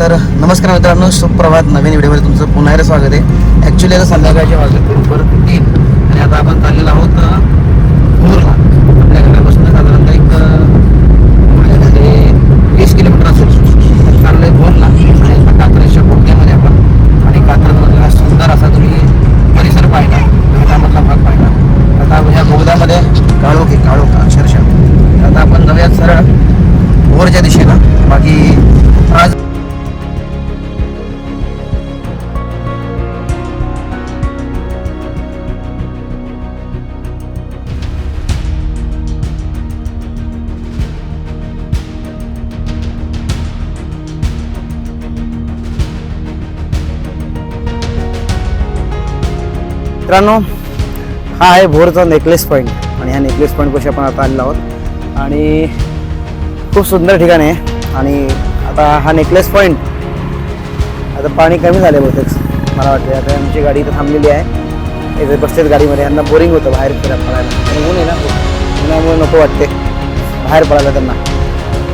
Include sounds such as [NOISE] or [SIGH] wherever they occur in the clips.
तर नमस्कार मित्रांनो सुप्रभात. नवीन व्हिडिओमध्ये तुमचं पुन्हा एकदा स्वागत आहे. ॲक्च्युली आता संध्याकाळचे वाजले बरोबर तीन. आणि आता आपण चाललेलो आहोत मित्रांनो हा आहे भोरचा नेकलेस पॉईंट आणि ह्या नेकलेस पॉईंटपाशी आपण आता आलेलो आहोत. आणि खूप सुंदर ठिकाण आहे. आणि आता हा नेकलेस पॉईंट आता पाणी कमी झाले बहुतेक मला वाटते आता आमची गाडी इथं थांबलेली आहे. इथे बसतेच गाडीमध्ये यांना बोरिंग होतं बाहेर फिरा पडायला आणि ऊन आहे ना उन्हामुळे नको वाटते. बाहेर पडायला त्यांना.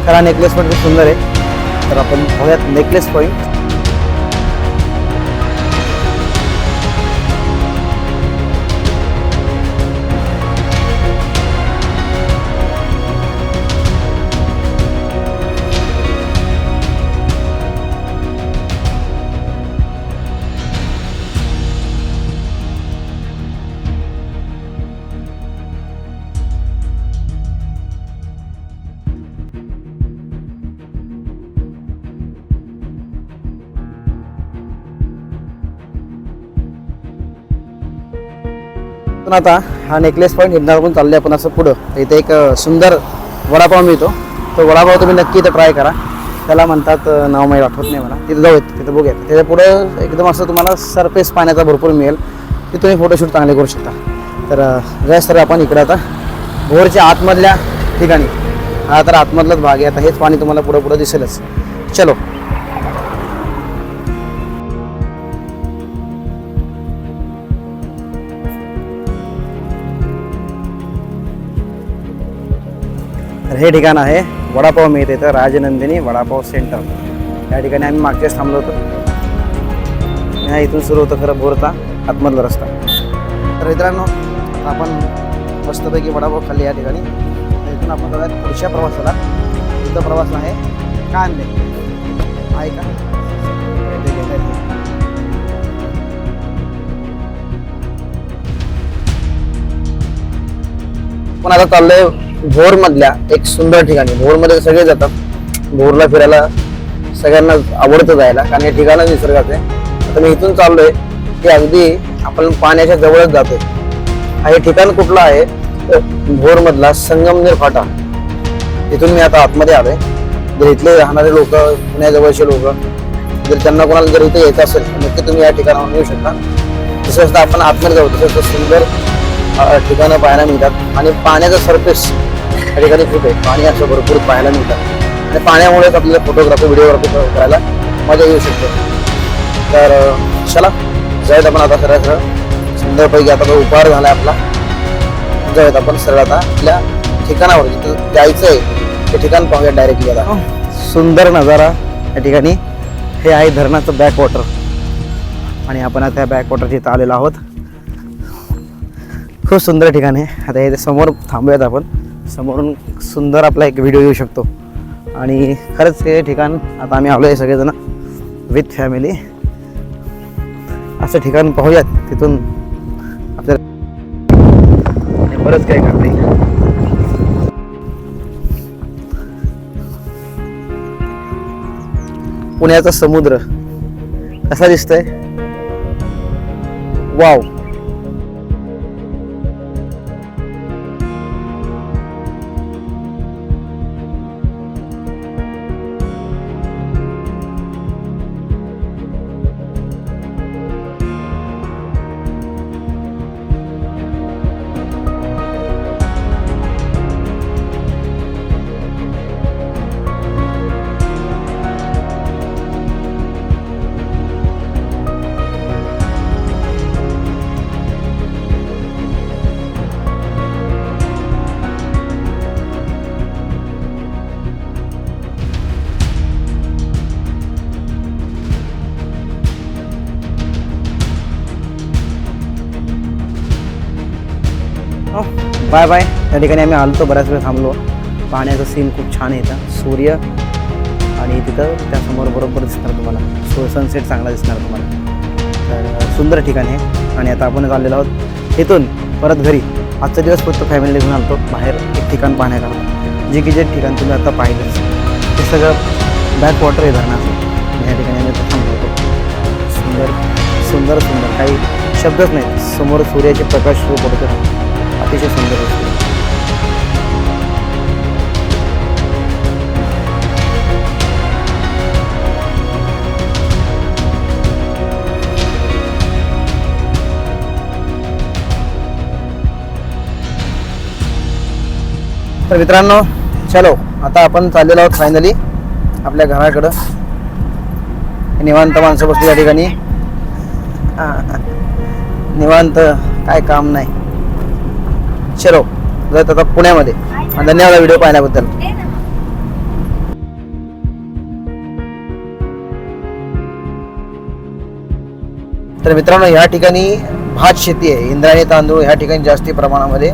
तर हा नेकलेस पॉईंट खूप सुंदर आहे. तर आपण पाहूयात नेकलेस पॉईंट पण आता हा नेकलेस पॉईंट हिंडणार चालले आपण असं पुढं. इथे एक सुंदर वडापाव मिळतो. तो वडापाव तुम्ही नक्की इथं ट्राय करा. त्याला म्हणतात नाव माहीत आठवत नाही मला. तिथं जाऊयात तिथं बघूयात. त्याच्या पुढं एकदम असं तुम्हाला सरफेस पाण्याचा भरपूर मिळेल. की तुम्ही फोटोशूट चांगले करू शकता. तर गॅस तर आपण इकडं आता भोरच्या आतमधल्या ठिकाणी. हा तर आतमधलाच भाग आहे. आता हेच पाणी तुम्हाला पुढं पुढं दिसेलच. चलो. तर हे ठिकाण आहे वडापाव मिळते तर राजनंदिनी वडापाव सेंटर. या ठिकाणी आम्ही मागच्याच थांबलो होतो. ह्या इथून सुरू होतं खरं बोरता आतमधला रस्ता. तर मित्रांनो आपण मस्तपैकी वडापाव खाल्ली या ठिकाणी. इथून आपण जाऊयात पुढच्या प्रवासाला. इथं प्रवास आहे कांदे. आहे का? पण आता चाललोय भोर मधल्या एक सुंदर ठिकाणी. भोरमध्ये सगळे जातात. भोरला फिरायला सगळ्यांना आवडतं जायला. कारण हे ठिकाणच निसर्गाचं आहे. आता मी इथून चाललोय की अगदी आपण पाण्याच्या जवळच जातोय. हे ठिकाण कुठलं आहे? भोर मधला संगमनेर फाटा. इथून मी आता आतमध्ये आलोय. जर इथले राहणारे लोक पुण्याजवळचे लोक जर त्यांना कोणाला जर इथे यायचं असेल तर नक्की तुम्ही या ठिकाणावर येऊ शकता. तसं आपण आतमध्ये जाऊ तसं सुंदर ठिकाणं पाहायला मिळतात. आणि पाण्याचा सरफेस त्या ठिकाणी खूप आहे पाणी असं भरपूर पाहायला मिळतं. आणि पाण्यामुळेच आपल्याला फोटोग्राफी व्हिडिओग्राफी करायला मजा येऊ शकते. तर चला जाऊयात आपण आता सरळ सरळ. सुंदरपैकी आता तो उपहार झाला आपला. जाऊयात आपण सरळ आता आपल्या ठिकाणावर जिथं जायचं आहे ते ठिकाण पाहूया डायरेक्टली आता हो. सुंदर नजारा या ठिकाणी. हे आहे धरणाचं बॅकवॉटर आणि आपण आता या बॅकवॉटर वॉटरच्या इथं आलेलो आहोत. खूप सुंदर ठिकाण आहे. आता इथे समोर थांबूयात आपण. समोरून सुंदर आपला एक व्हिडिओ येऊ शकतो. आणि खरंच हे ठिकाण आता आम्ही आलो आहे सगळेजण विथ फॅमिली असं ठिकाण पाहूयात तिथून आपल्याला बरंच काय करते पुण्याचा समुद्र कसा दिसतोय? Wow bye bye. त्या ठिकाणी आम्ही आलो तो बऱ्याच वेळ थांबलो. पाण्याचं सीन खूप छान आहे इथं. सूर्य आणि तिथं त्यासमोर बरोबर दिसणार तुम्हाला. सो सनसेट चांगला दिसणार तुम्हाला. तर सुंदर ठिकाण आहे. आणि आता आपण चाललेलो आहोत इथून परत घरी. आजचा दिवस फक्त फॅमिली घेऊन आलतो. बाहेर एक ठिकाण पाहण्याकरता जे की जे ठिकाण तुम्ही आता पाहिलंच. ते सगळं बॅक वॉटर आहे धरणाचं. या ठिकाणी आम्ही थांबलो होतो. सुंदर सुंदर सुंदर. काही शब्दच नाही. समोर सूर्याचे प्रकाश सुरू पडतो सुंदर तर मित्रांनो चलो आता आपण चाललेलो आहोत फायनली आपल्या घराकडं. निवांत माणसं बसली या ठिकाणी. हा. निवांत काय काम नाही. चलो जात आता पुण्यामध्ये. धन्यवाद व्हिडिओ पाहण्याबद्दल तर मित्रांनो या ठिकाणी भात शेती आहे. इंद्रायणी तांदूळ ह्या ठिकाणी जास्ती प्रमाणामध्ये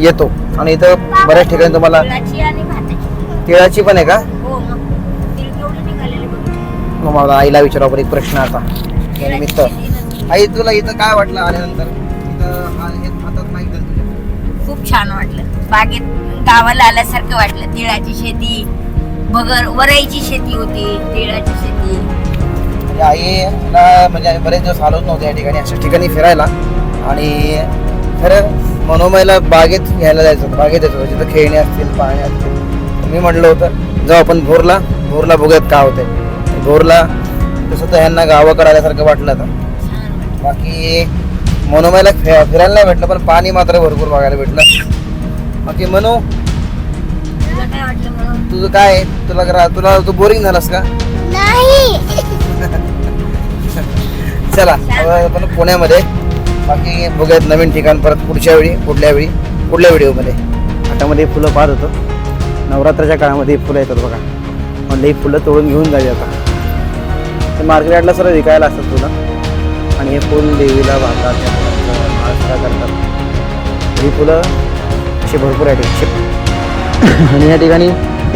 येतो. आणि इथं बऱ्याच ठिकाणी तुम्हाला तिळाची पण आहे का? हो मग. मग मला आईला विचारावं एक प्रश्न आता. निमित्त. आई तुला इथं काय वाटलं आल्यानंतर? इथं खूप छान वाटलं. बागेत गावाला आल्यासारखं वाटलं. तिळाची शेती बगर वरईची शेती होती तिळाची शेती. म्हणजे आईला म्हणजे आम्ही बरेच दिवस आलोच नव्हते या ठिकाणी अशा ठिकाणी फिरायला. आणि खरं मनोमयला बागेत घ्यायला जायचं होतं. बागेत जायचं होतं. जिथं खेळणे असतील पाणी असतील. मी म्हटलं होतं जाऊ आपण भोरला. भोरला बघूयात काय होतंय. भोरला तसं तर ह्यांना गावाकडे आल्यासारखं वाटलं आता. बाकी मनोमयला फिरायला नाही भेटलं पण पाणी मात्र भरपूर बघायला भेटलं. बाकी मनू? तुला तुझं काय? आहे? तुला करा तुला तू बोरिंग झालास का? [LAUGHS] चला आता आपण पुण्यामध्ये. बाकी बघूयात नवीन ठिकाण परत पुढच्या वेळी कुठल्या वेळी पुढल्या व्हिडिओमध्ये. हातामध्ये फुलं पाहत होतो. नवरात्राच्या काळामध्ये फुलं येतात बघा. म्हणलं ही फुलं तोडून घेऊन जावी आता. ते मार्केट यार्डला सर्व विकायला असतात फुलं. आणि हे फुल देवीला वाहतात महाराष्ट्रा करतात. ही फुलं अशी भरपूर आहे ठिकाणी आणि या ठिकाणी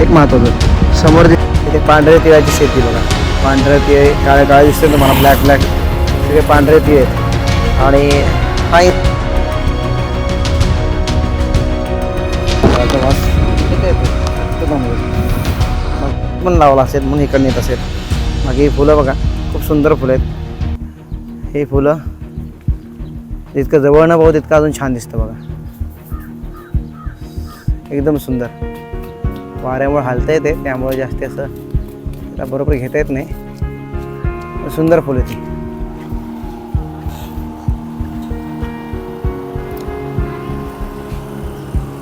एक महत्त्वाचं समोर तिथे पांढरे पांढऱ्या तिळाची शेती बघा. पांढऱ्या तिळ काळे काळे दिसते तुम्हाला ब्लॅक ब्लॅक तिथे पांढरे तिळ आहेत. आणि हा मग पण लावला असेल म्हणून इकडनं येत असेल. मग ही फुलं बघा खूप सुंदर फुलं आहेत. हे फुलं. जितकं जवळ न पाहू तितकं अजून छान दिसतं बघा. एकदम सुंदर. वाऱ्यामुळे हालता येते त्यामुळे जास्ती असं त्याला बरोबर घेता येत नाही. सुंदर फुलं ती.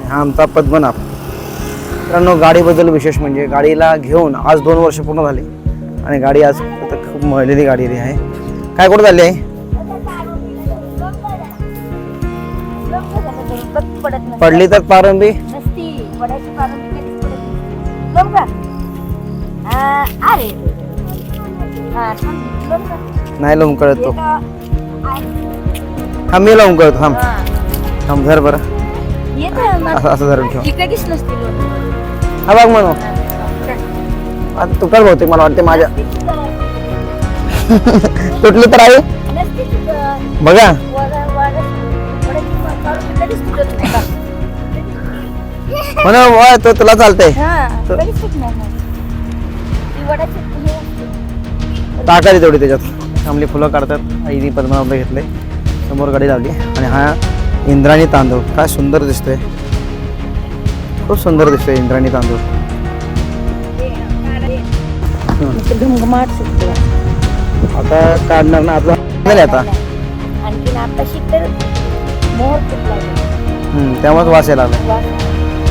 हा आमचा पद्मनाभ. मित्रांनो गाडीबद्दल विशेष म्हणजे गाडीला घेऊन आज दोन वर्ष पूर्ण झाली. आणि गाडी आज आता खूप मळलेली गाडी आहे. काय कुठं झाली आहे पडत नसते. पडली तर पारंबी हा? नाही लावून कळत तो. हा मी लावून कळतो थांब हा. थांब धर बरं. असं धरून ठेव ही बघ म्हणू. आता तुटल बहुतेक मला वाटते माझ्या. तुटली तर आहे. बघा? म्हणा तो तुला चालतंय. टाकायची तेवढी त्याच्यात. आमली फुलं काढतात. आईने पद्मनाभला घेतले. समोर गाडी लावली. आणि हा इंद्राणी तांदूळ. काय सुंदर दिसतोय. खूप सुंदर दिसतोय इंद्राणी तांदूळ. आता काढणार ना आता नाही आता. आणखीन आताशी तर मोहर फुटला हम्म, त्यामुळेच वास यायला लागला.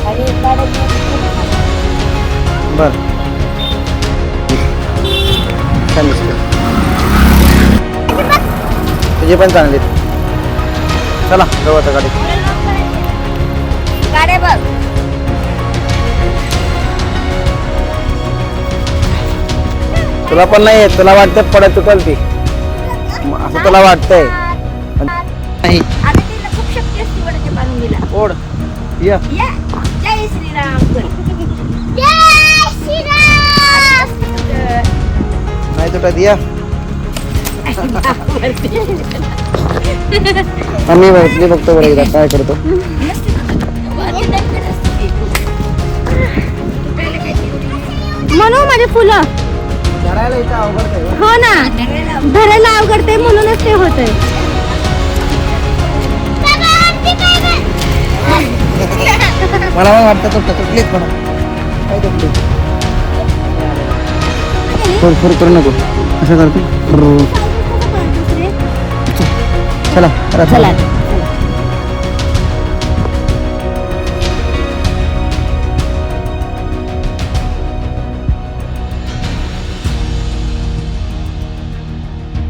आणि काढायची खूप छान. बर. छान तुझी पण चांगली. चला जाऊ आता गाडी गाड्या बघ. तुला पण नाही येत तुला वाटतं पडत तुटल ती म- असं तुला वाटतंय. पण नाही. आता तिला खूप शक्ती असते वडाच्या पारंबीला ओढ. या. या. जय श्रीराम. कर. जय श्रीराम. नाही तुटत या. आम्ही मी बघतो बरं एकदा काय करतो. म्हणू माझे फुलं. हो ना. धरायला अवघडते म्हणूनच ते होतंय. मला वाटतं तुटत तुटलीच पण काय तुटली फुर फुर करू नको. असं करतो? चला चला. चला.